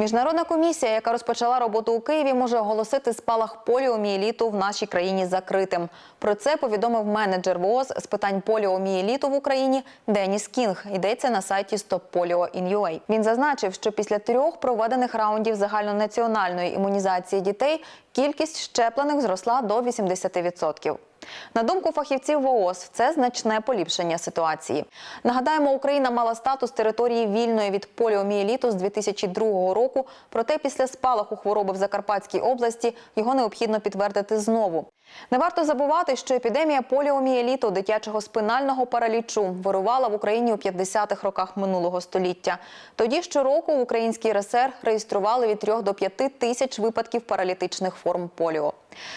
Міжнародна комісія, яка розпочала роботу у Києві, може оголосити спалах поліомієліту в нашій країні закритим. Про це повідомив менеджер ВООЗ з питань поліомієліту в Україні Деніс Кінг. Йдеться на сайті StopPolio.in.ua. Він зазначив, що після трьох проведених раундів загальнонаціональної імунізації дітей кількість щеплених зросла до 80%. На думку фахівців ВООЗ, це значне поліпшення ситуації. Нагадаємо, Україна мала статус території вільної від поліомієліту з 2002 року. Проте після спалаху хвороби в Закарпатській області його необхідно підтвердити знову. Не варто забувати, що епідемія поліомієліту дитячого спинального паралічу вирувала в Україні у 50-х роках минулого століття. Тоді щороку в українській РСР реєстрували від 3 до 5 тисяч випадків паралітичних форм поліо.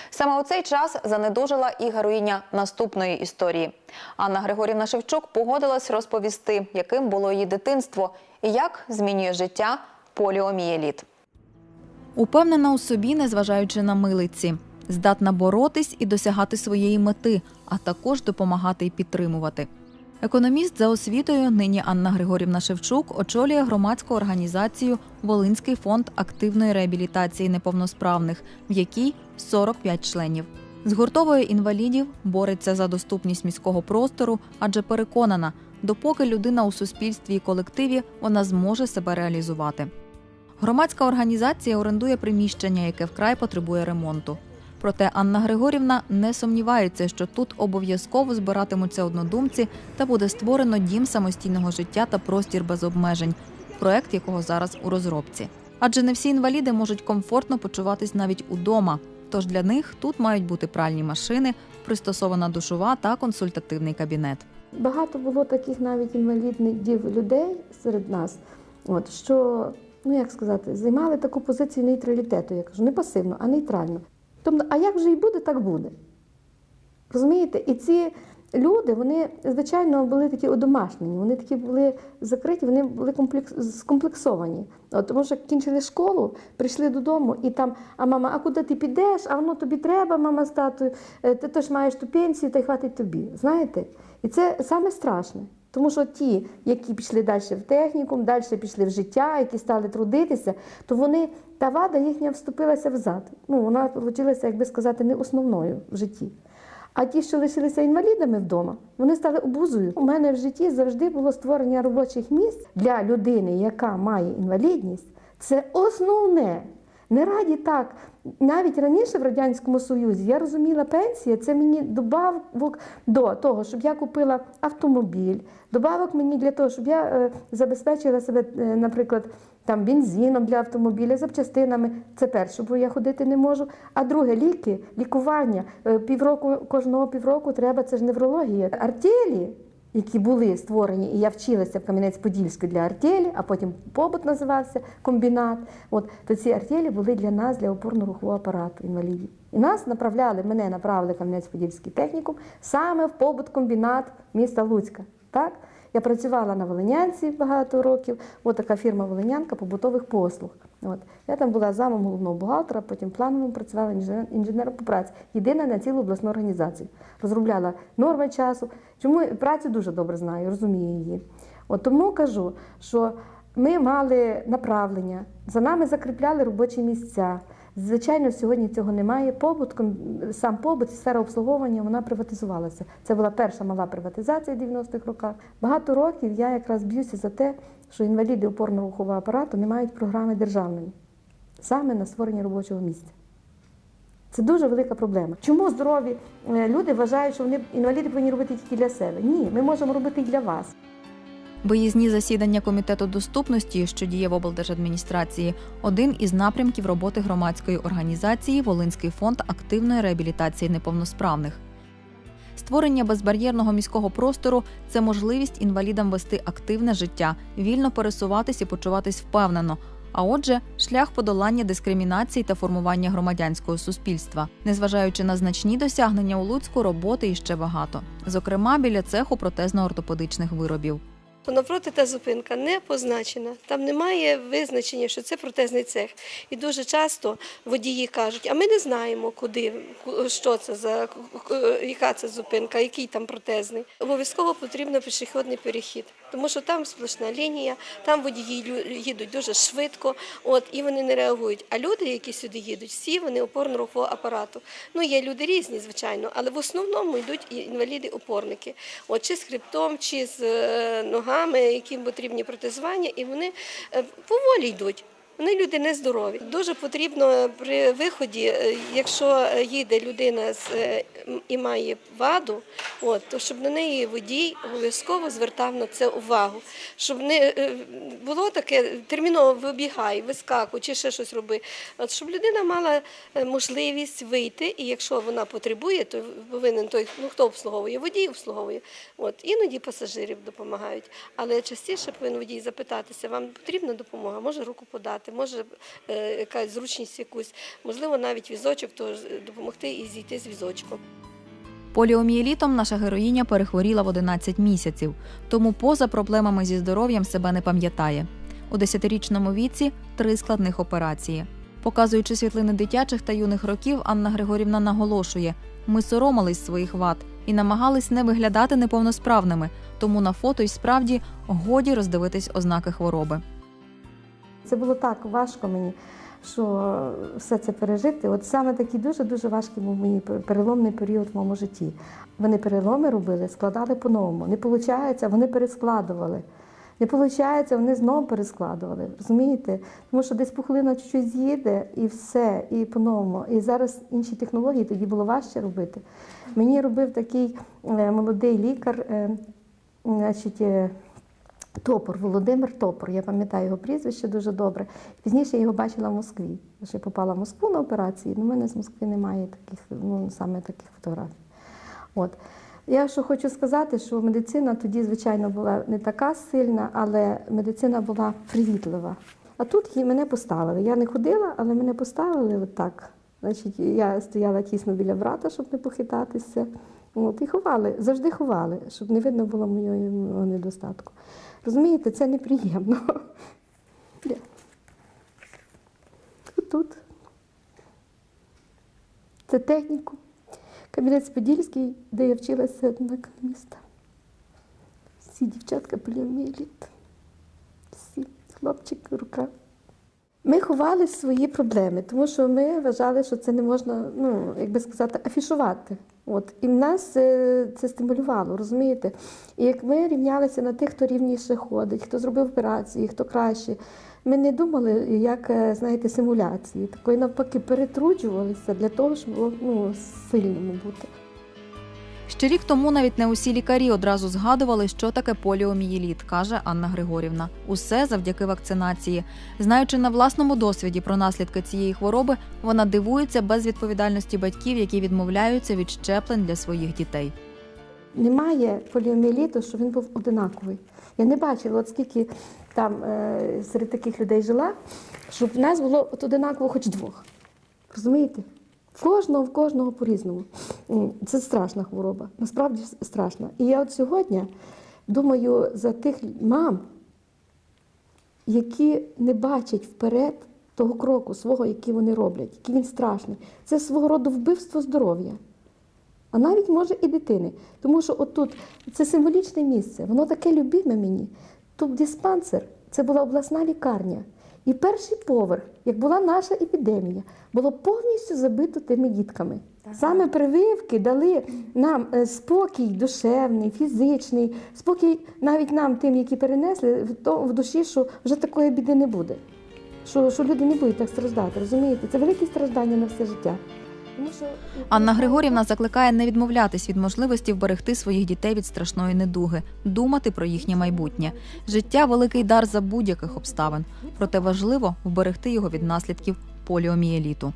Саме у цей час занедужила і героїня наступної історії. Анна Григорівна Шевчук погодилась розповісти, яким було її дитинство і як змінює життя поліомієліт. Упевнена у собі, незважаючи на милиці, здатна боротись і досягати своєї мети, а також допомагати і підтримувати. Економіст за освітою, нині Анна Григорівна Шевчук, очолює громадську організацію Волинський фонд активної реабілітації неповносправних, в якій 45 членів. З інвалідів бореться за доступність міського простору, адже переконана, допоки людина у суспільстві і колективі вона зможе себе реалізувати. Громадська організація орендує приміщення, яке вкрай потребує ремонту. Проте Анна Григорівна не сумнівається, що тут обов'язково збиратимуться однодумці та буде створено дім самостійного життя та простір без обмежень, проект якого зараз у розробці. Адже не всі інваліди можуть комфортно почуватись навіть удома. Тож для них тут мають бути пральні машини, пристосована душова та консультативний кабінет. Багато було таких навіть інвалідних людей серед нас, от, що, ну як сказати, займали таку позицію нейтралітету. Я кажу, не пасивно, а нейтрально. Тобто, а як вже і буде, так буде. Розумієте? І ці люди, вони, звичайно, були такі одомашнені, вони такі були закриті, вони були комплекс, скомплексовані. От, тому що кінчили школу, прийшли додому, і там, а мама, а куди ти підеш? А воно тобі треба, мама з татою, Е, ти теж маєш ту пенсію, та й хватить тобі. Знаєте? І це саме страшне. Тому що ті, які пішли далі в технікум, далі пішли в життя, які стали трудитися, то вони та вада їхня вступилася взад. Ну, вона вийшла, як би сказати, не основною в житті. А ті, що лишилися інвалідами вдома, вони стали обузою. У мене в житті завжди було створення робочих місць для людини, яка має інвалідність. Це основне. Не раді так. Навіть раніше в Радянському Союзі я розуміла, пенсія це мені добавок до того, щоб я купила автомобіль, добавок мені для того, щоб я е, забезпечила себе, е, наприклад, там бензином для автомобіля, запчастинами. Це перше, бо я ходити не можу. А друге ліки, лікування. Е, Півроку кожного півроку треба, це ж неврологія. Артелі які були створені, і я вчилася в Кам'янець-Подільську для артелі, а потім побут називався комбінат. От то ці артелі були для нас, для опорно-рухового апарату інвалідів. І нас направляли, мене направили Кам'янець-Подільський технікум саме в побут-комбінат міста Луцька. Так? Я працювала на Волинянці багато років. От така фірма Волинянка побутових послуг. От. Я там була замом головного бухгалтера, потім плановим працювала інженер- інженером по праці. Єдина на цілу обласну організацію. Розробляла норми часу. Чому працю дуже добре знаю, розумію її. От тому кажу, що ми мали направлення, за нами закріпляли робочі місця. Звичайно, сьогодні цього немає. Побут, сам побут, сфера обслуговування, вона приватизувалася. Це була перша мала приватизація в 90-х роках. Багато років я якраз б'юся за те, що інваліди опорно-рухового апарату не мають програми державної саме на створення робочого місця. Це дуже велика проблема. Чому здорові е, люди вважають, що вони інваліди повинні робити тільки для себе? Ні, ми можемо робити і для вас. Виїзні засідання комітету доступності, що діє в облдержадміністрації, один із напрямків роботи громадської організації Волинський фонд активної реабілітації неповносправних. Створення безбар'єрного міського простору це можливість інвалідам вести активне життя, вільно пересуватись і почуватись впевнено. А отже, шлях подолання дискримінації та формування громадянського суспільства. Незважаючи на значні досягнення у Луцьку, роботи іще багато. Зокрема, біля цеху протезно-ортопедичних виробів. То навпроти та зупинка не позначена. Там немає визначення, що це протезний цех. І дуже часто водії кажуть, а ми не знаємо, куди, що це за яка це зупинка, який там протезний. Обов'язково потрібен пішохідний перехід, тому що там сплошна лінія, там водії їдуть дуже швидко, от і вони не реагують. А люди, які сюди їдуть, всі вони опорно-рухового апарату. Ну є люди різні, звичайно, але в основному йдуть інваліди-опорники. От чи з хребтом, чи з е, ногами, яким потрібні протезування, і вони е, поволі йдуть. Вони люди нездорові. Дуже потрібно при виході, е, якщо їде людина з, е, і має ваду, от, то щоб на неї водій обов'язково звертав на це увагу. Щоб не е, було таке терміново вибігай, вискакуй чи ще щось роби. От, щоб людина мала е, можливість вийти, і якщо вона потребує, то повинен той, ну хто обслуговує, водій обслуговує. От, іноді пасажирів допомагають. Але частіше повинен водій запитатися, вам потрібна допомога, може руку подати, може е, якась зручність якусь, можливо, навіть візочок, то е, допомогти і зійти з візочком. Поліомієлітом наша героїня перехворіла в 11 місяців, тому поза проблемами зі здоров'ям себе не пам'ятає. У 10-річному віці три складних операції. Показуючи світлини дитячих та юних років, Анна Григорівна наголошує: ми соромились своїх вад і намагались не виглядати неповносправними, тому на фото й справді годі роздивитись ознаки хвороби. Це було так важко мені, що все це пережити. От саме такий дуже-дуже важкий був мені переломний період в моєму житті. Вони переломи робили, складали по-новому. Не виходить, вони перескладували. Не виходить, вони знову перескладували. Розумієте? Тому що десь пухлина чуть-чуть з'їде і все, і по-новому. І зараз інші технології, тоді було важче робити. Мені робив такий е, молодий лікар, е, значить. Топор, Володимир Топор, я пам'ятаю його прізвище дуже добре. Пізніше я його бачила в Москві. Я ще попала в Москву на операції, але в мене з Москви немає таких, ну, саме таких фотографій. От. Я що хочу сказати, що медицина тоді, звичайно, була не така сильна, але медицина була привітлива. А тут мене поставили. Я не ходила, але мене поставили отак. Значить, я стояла тісно біля брата, щоб не похитатися. От, і ховали, завжди ховали, щоб не видно було моєго недостатку. Розумієте, це неприємно. Тут. Це техніку. Кабінет Подільський, де я вчилася на економіста. Всі дівчатка поліоміеліт. Всі, хлопчик, рука. Ми ховали свої проблеми, тому що ми вважали, що це не можна, ну, як би сказати, афішувати. От. І нас е, це стимулювало, розумієте? І як ми рівнялися на тих, хто рівніше ходить, хто зробив операції, хто краще, ми не думали, як, е, знаєте, симуляції. Такої навпаки перетруджувалися для того, щоб ну, сильному бути. Ще рік тому навіть не усі лікарі одразу згадували, що таке поліомієліт, каже Анна Григорівна. Усе завдяки вакцинації. Знаючи на власному досвіді про наслідки цієї хвороби, вона дивується безвідповідальності батьків, які відмовляються від щеплень для своїх дітей. Немає поліоміеліту, що він був одинаковий. Я не бачила, от скільки там е, серед таких людей жила, щоб в нас було от одинаково хоч двох. Розумієте? В кожного, в кожного по-різному. Це страшна хвороба, насправді страшна. І я от сьогодні думаю за тих мам, які не бачать вперед того кроку свого, який вони роблять, який він страшний. Це свого роду вбивство здоров'я а навіть може і дитини. Тому що отут це символічне місце, воно таке любиме мені. Тут диспансер, це була обласна лікарня. І перший поверх, як була наша епідемія, було повністю забито тими дітками. Саме прививки дали нам е, спокій душевний, фізичний, спокій навіть нам, тим, які перенесли, в, то, в душі, що вже такої біди не буде. Що, що люди не будуть так страждати, розумієте? Це велике страждання на все життя. Анна Григорівна закликає не відмовлятись від можливості вберегти своїх дітей від страшної недуги, думати про їхнє майбутнє. Життя великий дар за будь-яких обставин. Проте важливо вберегти його від наслідків поліомієліту.